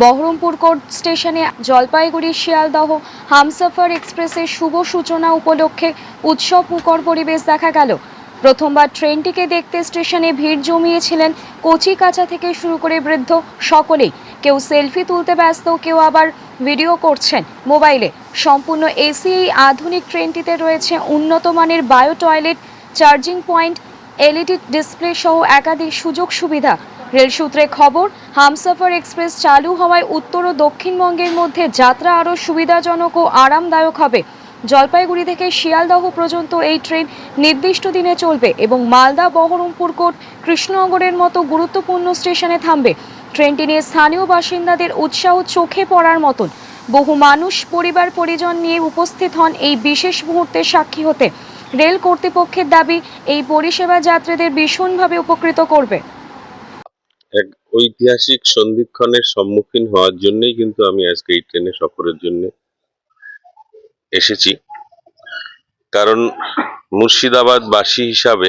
Baharampur court স্টেশনে জলপাইগুড়ি শিয়ালদহ হামসফর এক্সপ্রেসের শুভ সূচনা উপলক্ষে উৎসব মুখর পরিবেশ দেখা গেল। প্রথমবার ট্রেনটিকে দেখতে স্টেশনে ভিড় জমিয়েছিলেন কচি কাঁচা থেকে শুরু করে বৃদ্ধ সকলেই। কেউ সেলফি তুলতে ব্যস্ত, কেউ আবার ভিডিও করছেন। মোবাইলে সম্পূর্ণ এসি এই আধুনিক ট্রেনটিতে রয়েছে উন্নত মানের bio toilet, charging point, LED display সহ একাধিক সুযোগ সুবিধা। রেল সূত্রে খবর, হামসফর এক্সপ্রেস চালু হওয়ায় উত্তর ও দক্ষিণবঙ্গের মধ্যে যাত্রা আরও সুবিধাজনক ও আরামদায়ক হবে। জলপাইগুড়ি থেকে শিয়ালদহ পর্যন্ত এই ট্রেন নির্দিষ্ট দিনে চলবে এবং মালদা, বহরমপুর কোট কৃষ্ণনগরের মতো গুরুত্বপূর্ণ স্টেশনে থামবে। ট্রেনটি নিয়ে স্থানীয় বাসিন্দাদের উৎসাহ চোখে পড়ার মতন। বহু মানুষ, পরিবার, পরিজন নিয়ে উপস্থিত হন এই বিশেষ মুহূর্তের সাক্ষী হতে। রেল কর্তৃপক্ষের দাবি, এই পরিষেবা যাত্রীদের ভীষণভাবে উপকৃত করবে। এক ঐতিহাসিক সন্ধিক্ষণের সম্মুখীন হওয়ার জন্যই কিন্তু আমি আজকে এই ট্রেনে সফরের জন্য এসেছি। কারণ মুর্শিদাবাদ বাসী হিসাবে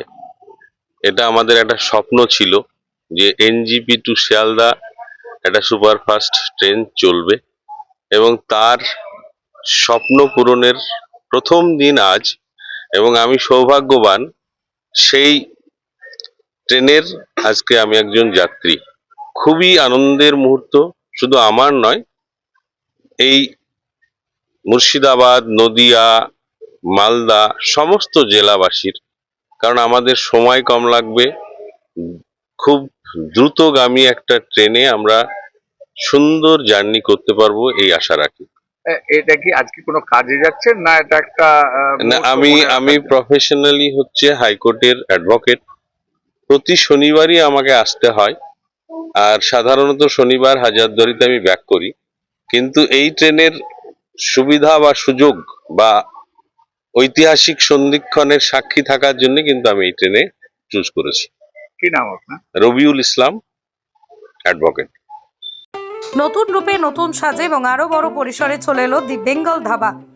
এটা আমাদের একটা স্বপ্ন ছিল যে এনজিপি টু শিয়ালদা একটা সুপারফাস্ট ট্রেন চলবে এবং তার স্বপ্ন পূরণের প্রথম দিন আজ এবং আমি সৌভাগ্যবান সেই ট্রেনের আজকে আমি একজন যাত্রী। খুবই আনন্দের মুহূর্ত শুধু আমার নয় এই মুর্শিদাবাদ নদিয়া মালদা সমস্ত জেলাবাসীর কারণ আমাদের সময় কম লাগবে। খুব দ্রুতগামী একটা ট্রেনে আমরা সুন্দর জার্নি করতে পারব এই আশা রাখি। এটা কি আজকে কোনো কাজে যাচ্ছেন না এটা একটা আমি আমি প্রফেশনালি হচ্ছে হাইকোর্টের অ্যাডভোকেট প্রতি শনিবারই আমাকে আসতে হয়। আর সাধারণত শনিবার হাজারদুয়ারিতে আমি ব্যাক করি। কিন্তু এই ট্রেনের সুবিধা বা সুযোগ বা ঐতিহাসিক সন্ধিক্ষণের সাক্ষী থাকার জন্য কিন্তু আমি এই ট্রেনে চুজ করেছি। কি নাম আপনার? রবিউল ইসলাম অ্যাডভোকেট নতুন রূপে নতুন সাজে এবং আরও বড় পরিসরে চলে এলো দি বেঙ্গল ধাবা।